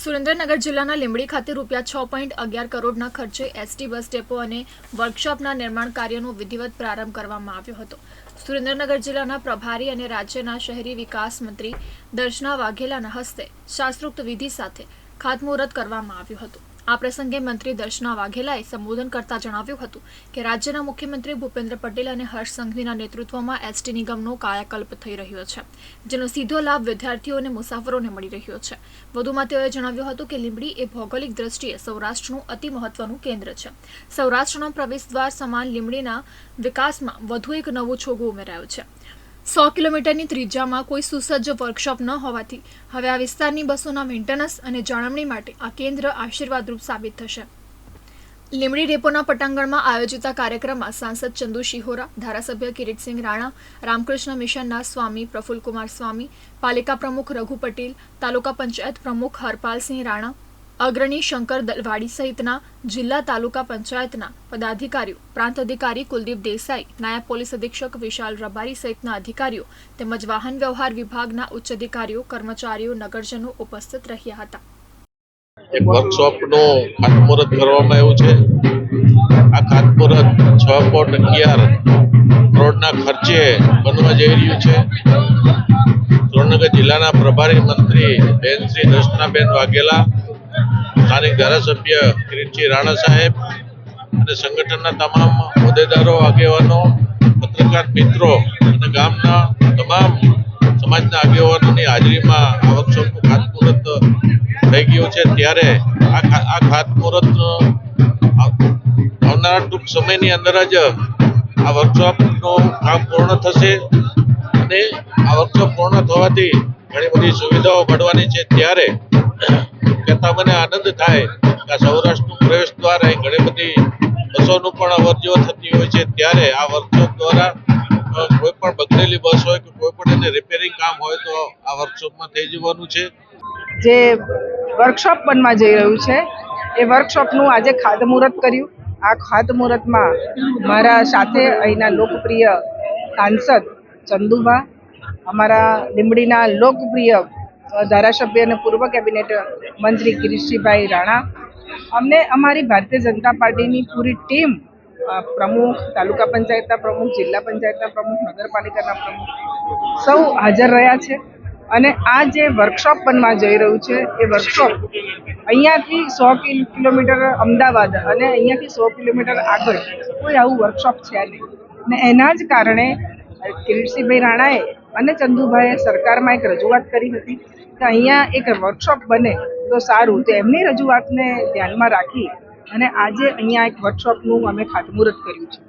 સુરેન્દ્રનગર જિલ્લાના લીંબડી ખાતે રૂપિયા છ પોઈન્ટ અગિયાર કરોડના ખર્ચે એસટી બસ ડેપો અને વર્કશોપના નિર્માણ કાર્યનો વિધિવત પ્રારંભ કરવામાં આવ્યો હતો. સુરેન્દ્રનગર જિલ્લાના પ્રભારી અને રાજ્યના શહેરી વિકાસ મંત્રી દર્શના વાઘેલાના હસ્તે શાસ્ત્રોક્ત વિધિ સાથે ખાતમુહૂર્ત કરવામાં આવ્યું હતું. આ પ્રસંગે મંત્રી દર્શના વાઘેલાએ સંબોધન કરતા જણાવ્યું હતું કે રાજ્યના મુખ્યમંત્રી ભૂપેન્દ્ર પટેલ અને હર્ષ સંઘવીના નેતૃત્વમાં એસટી નિગમનો કાયાકલ્પ થઈ રહ્યો છે, જેનો સીધો લાભ વિદ્યાર્થીઓ અને મુસાફરોને મળી રહ્યો છે. વધુમાં તેઓએ જણાવ્યું હતું કે લીંબડી એ ભૌગોલિક દ્રષ્ટિએ સૌરાષ્ટ્રનું અતિ મહત્વનું કેન્દ્ર છે. સૌરાષ્ટ્રનો પ્રવેશદ્વાર સમાન લીંબડીના વિકાસમાં વધુ એક નવું છોગું ઉમેરાયું છે. સો કિલોમીટરની ત્રિજ્યામાં કોઈ સુસજ્જ વર્કશોપ ન હોવાથી હવે આ વિસ્તારની બસોના મેન્ટેનન્સ અને જાળવણી માટે આ કેન્દ્ર આશીર્વાદરૂપ સાબિત થશે. લીમડી ડેપોના પટાંગણમાં આયોજિત આ કાર્યક્રમમાં સાંસદ ચંદુ શિહોરા, ધારાસભ્ય કિરીટસિંહ રાણા, રામકૃષ્ણ મિશનના સ્વામી પ્રફુલકુમાર સ્વામી, પાલિકા પ્રમુખ રઘુ પટેલ, તાલુકા પંચાયત પ્રમુખ હરપાલસિંહ રાણા અગ્રણી શંકર દલવાડી સહિતના જિલ્લા તાલુકા પંચાયતના પદાધિકારીઓ, પ્રાંત અધિકારી કુલદીપ દેસાઈ, નાયબ પોલીસ અધિક્ષક વિશાલ રબારી સહિતના અધિકારીઓ તેમજ વાહન વ્યવહાર વિભાગના ઉચ્ચ અધિકારીઓ, કર્મચારીઓ, નગરજનો ઉપસ્થિત રહ્યા હતા. એક વર્કશોપનો ખાતમુહૂર્ત કરવામાં આવ્યું છે. આ ખાતમુહૂર્ત છ પોઈન્ટ અગિયાર કરોડના ખર્ચે બનવા જઈ રહ્યું છે. સુરેન્દ્રનગર જિલ્લાના પ્રભારી મંત્રી બેન શ્રી દર્શનાબેન વાઘેલા સ્થાનિક ધારાસભ્ય કિરીટસિંહ રાણા સાહેબ અને સંગઠનના તમામ હોદ્દેદારો, આગેવાનો, પત્રકાર મિત્રો અને ગામના તમામ સમાજના આગેવાનોની હાજરીમાં આ વર્કશોપનું ખાતમુહૂર્ત થઈ ગયું છે. ત્યારે આ ખાતમુહૂર્ત આવનારા ટૂંક સમયની અંદર જ આ વર્કશોપનું કામ પૂર્ણ થશે અને આ વર્કશોપ પૂર્ણ થવાથી ઘણી બધી સુવિધાઓ મળવાની છે. ત્યારે કહેતા મને આનંદ થાય કે સૌરાષ્ટ્રનું પ્રવેશ દ્વાર અહીં ઘણી બધી બસોનું પણ અવર થતી હોય છે. ત્યારે આ વર્કશોપ દ્વારા કોઈ પણ બગડેલી બસ હોય કે કોઈ પણ એને રિપેરિંગ કામ હોય તો આ વર્કશોપમાં થઈ જવાનું છે. જે વર્કશોપ બનવા જઈ રહ્યું છે, એ વર્કશોપનું આજે ખાતમુહૂર્ત કર્યું. આ ખાતમુહૂર્તમાં મારા સાથે અહીંના લોકપ્રિય સાંસદ ચંદુબા અમારા લીંબડીના લોકપ્રિય ધારાસભ્ય અને પૂર્વ કેબિનેટ મંત્રી કિરીટસિંહભાઈ રાણા. અમને અમારી ભારતીય જનતા પાર્ટીની પૂરી ટીમ પ્રમુખ, તાલુકા પંચાયતના પ્રમુખ, જિલ્લા પંચાયતના પ્રમુખ, નગરપાલિકાના પ્રમુખ સૌ હાજર રહ્યા છે. અને આ જે વર્કશોપ બનવા જઈ રહ્યું છે, એ વર્કશોપ અહીંયાથી સો કિલોમીટર અમદાવાદ અને અહીંયાથી સો કિલોમીટર આગળ કોઈ આવું વર્કશોપ છે નહીં. ને એના જ કારણે કિરીટસિંહભાઈ રાણાએ અને ચંદુભાઈએ સરકારમાં એક રજૂઆત કરી હતી. કે અહીંયા એક વર્કશોપ બને તો સારું. તો એમની રજૂઆતને ધ્યાનમાં રાખી અને આજે અહીંયા એક વર્કશોપનું અમે ખાતમુહૂર્ત કર્યું છે.